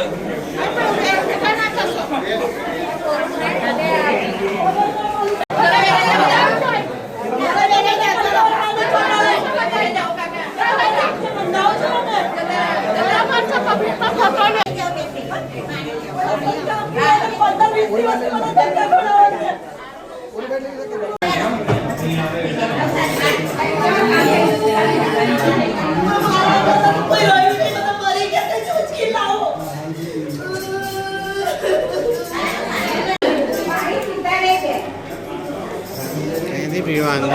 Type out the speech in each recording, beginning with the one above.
Gracias. અહીંથી પીવા અંદર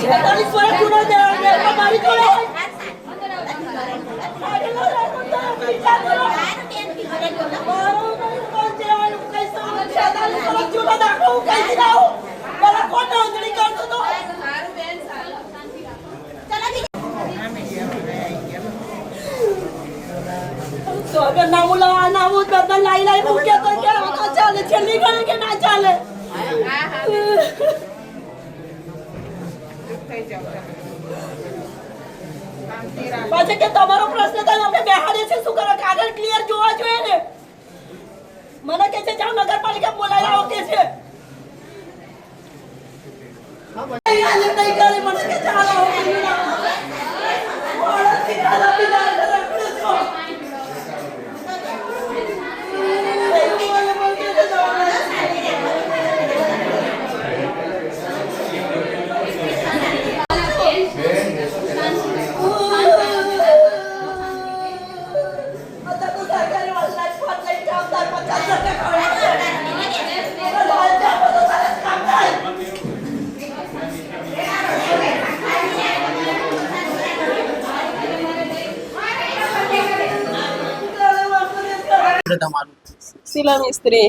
છેતાલીસ વર્ષ જૂનો છે અમારી જોડે અગર નાવું લાવા નાવું બધા લાઈ લાઈ મૂક્યા તો કે આ ચાલે છેલ્લી ગણે કે ના ચાલે? પછી કે તમારો પ્રશ્ન તો આપણે બેહાડીએ છે શું કરો? કાગળ ક્લિયર જોવા જોઈએ ને? મને કે છે જાઓ નગરપાલિકા બોલાવી લાવો કે છે. કરે મને કે ચાલો તમારું? શીલા મિસ્ત્રી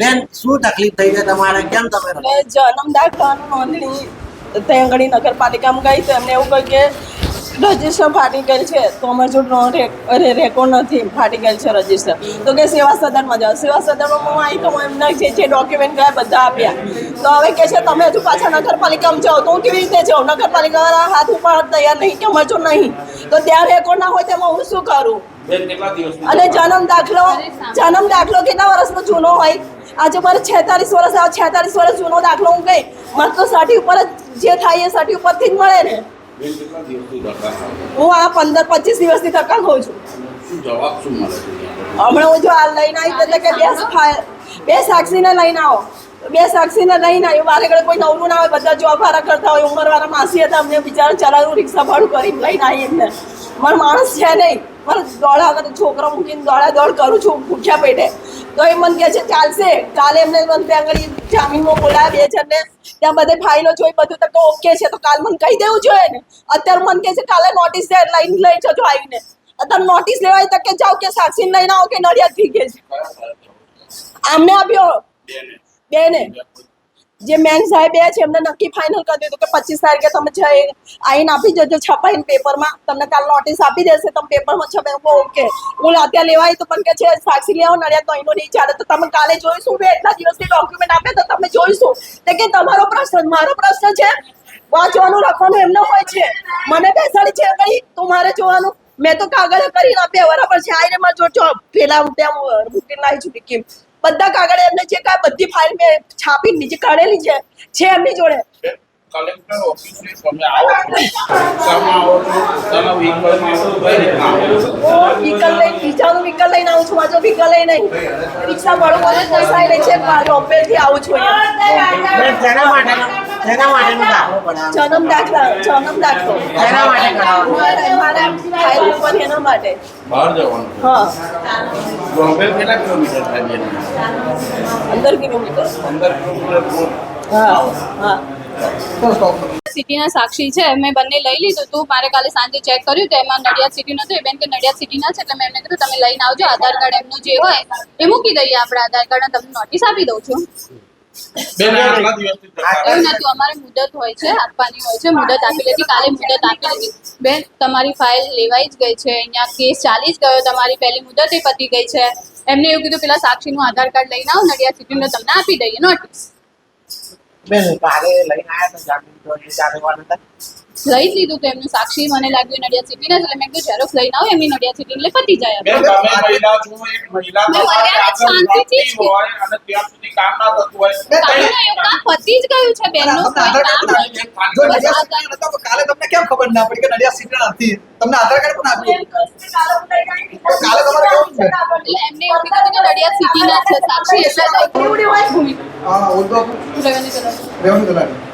બેન શું તકલીફ થઈ છે તમારે? કેમ તમે મેં જન્મ દાખલાનું નોંધણી ત્યાં નગરપાલિકામાં ગઈ તો એમને એવું કહ્યું કે રજિસ્ટર ફાટી ગયેલ છે. તો અમારે અરે રેકોર્ડ નથી ફાટી ગયેલ છે રજિસ્ટર. તો કે સેવા સદનમાં જાઓ. સેવા સદનમાં હું આવી તો એમના જે જે ડોક્યુમેન્ટ ગયા બધા આપ્યા. તો હવે કે છે તમે હજુ પાછા નગરપાલિકામાં જાઓ તો હું કેવી રીતે જાઉં? નગરપાલિકાવાળા હાથ ઉપર તૈયાર નહીં કે અમારે જો નહીં? તો ત્યાં રેકોર્ડ ના હોય તેમાં હું શું કરું? અને જન્મ દાખલો જન્મ દાખલો કેટલા વર્ષનો જૂનો હોય? આજે મારે છેતાલીસ વર્ષ છેતાલીસ વર્ષ જૂનો દાખલો હું ગઈ મને તો સર્ટી ઉપર જ જે થાય એ સર્ટી ઉપરથી જ મળે ને. હું આ પંદર પચીસ દિવસથી ધક્કા ખાઉં છું. જવાબ શું મળે છે હમણાં હું જો આ લઈને આવી એટલે કે બે બે સાક્ષીને લઈને આવો. બે સાક્ષીને લઈને આવ્યો. મારે ઘરે કોઈ નવરું ના હોય બધા જોબ વાળા કરતા હોય. ઉંમરવાળા માસી હતા અમને બિચારા ચલાવ્યું રિક્ષા ભાડું કરીને લઈને આવી એમને. મારો માણસ છે નહીં. મારે દોડા વગર છોકરો મૂકીને દોડા દોડ કરું છું ભૂખ્યા પેટે. તો એ મને કહે છે ચાલશે. કાલે એમને મને ત્યાં આગળ જામીનમાં બોલાયા છે ને ત્યાં બધે ફાઇલો જોઈ બધું તો ઓકે છે તો કાલ મને કહી દેવું જોઈએ ને. અત્યારે મને કહે છે કાલે નોટિસ દે લઈને લઈ જજો આવીને. અત્યારે નોટિસ લેવાય તો કે જાઓ કે સાક્ષી લઈને આવો કે નડિયાદ થઈ ગઈ છે. આમને આપ્યો. બેને. જે મેન સાહેબ એ છે એમને નક્કી ફાઇનલ કરી દીધું કે પચીસ તારીખે તમે જઈ આવીને આપી જજો છપાઈને પેપરમાં તમને કાલ નોટિસ આપી દેશે તમે પેપરમાં કહું, ઓકે. હું અત્યારે લેવાય તો પણ કે છે સાક્ષી લેવો નડિયાદ તો અહીંનો નહીં ચાલે. તો તમે કાલે જોઈશું બે એટલા દિવસથી ડોક્યુમેન્ટ આપે તો તમે જોઈશું. તો કે તમારો પ્રશ્ન મારો પ્રશ્ન છે વાંચવાનું લખવાનું એમનો હોય છે. મને બેસાડી છે કઈ તું મારે જોવાનું. મેં તો કાગળ કરીને આપ્યા બરાબર છે. આઈને મારે જો પેલા ત્યાં મૂકીને લાવી છું ટીકી બધા કાગળ એમને જે કાંઈ બધી ફાઇલ મેં છાપી નીચે કાઢેલી છે છે એમની જોડે. કલેક્ટર ઓફિસે તમે આવો. છો આવો તમે વ્હીકલમાં આવો કઈ રીતના હું વ્હીકલ લઈને બીજાનું વ્હીકલ લઈને આવું છું મારો વ્હીકલ લઈને નહીં. રિક્ષા ભાડું મને પોસાય નહીં છે થી આવું છું અહીંયા. બેન શેના માટેનો દાખલો બનાવો જન્મ દાખલા જન્મ દાખલો. શેના માટે કરાવો. મારા મારા ફાઇલ ઉપર એના માટે. બહાર જવાનું. હા. બોમ્બે કેટલા કિલોમીટર થાય બેન કિલોમીટર. પંદર કિલોમીટર હા હા. સિટીના સાક્ષી છે મેં બંને લઈ લીધું હતું મારે કાલે સાંજે ચેક કર્યું તો એમાં નડિયાદ સિટી નતું એ બેન કે નડિયાદ સિટીના છે એટલે મેં એમને કીધું તમે લઈને આવજો આધાર કાર્ડ એમનું જે હોય એ મૂકી દઈએ આપણે આધાર કાર્ડ તમને નોટિસ આપી દઉં છું. બેન આ આટલા દિવસથી અમારે મુદત હોય છે આપવાની હોય છે મુદત આપી કાલે મુદત આપી બેન તમારી ફાઇલ લેવાઈ જ ગઈ છે અહીંયા કેસ ચાલી જ ગયો તમારી પહેલી મુદત એ પતી ગઈ છે. એમને એવું કીધું પેલા સાક્ષીનું આધાર કાર્ડ લઈને આવો નડિયાદ સિટીનું તમને આપી દઈએ નોટિસ બેન કાલે લઈને આવ્યા તો જામીન તો એ ચાલુ હતા લઈ જ લીધું તો એમનું સાક્ષી મને લાગ્યું નડિયા નડિયાદ સિટીના જ એટલે મેં કીધું ઝેરોક્સ લઈને આવો એમની નડિયાદ સિટી એટલે પતી જાય તમે મહિલા છો એક મહિલા તો શાંતિથી હોય અને ત્યાં સુધી કામ ના થતું હોય. કામ પતી જ ગયું છે બેનનું કોઈ કામ કાલે તમને કેમ ખબર ના પડી કે નડિયાદ સિટી નથી? તમને આધાર કાર્ડ પણ આપ્યું. કાલે તમારે કેવું છે? એટલે એમને એવું કીધું કે નડિયાદ સિટીના છે સાક્ષી એટલે એવડી હોય જ હા ઓળખો તલાટી. રેવન્યુ તલાટી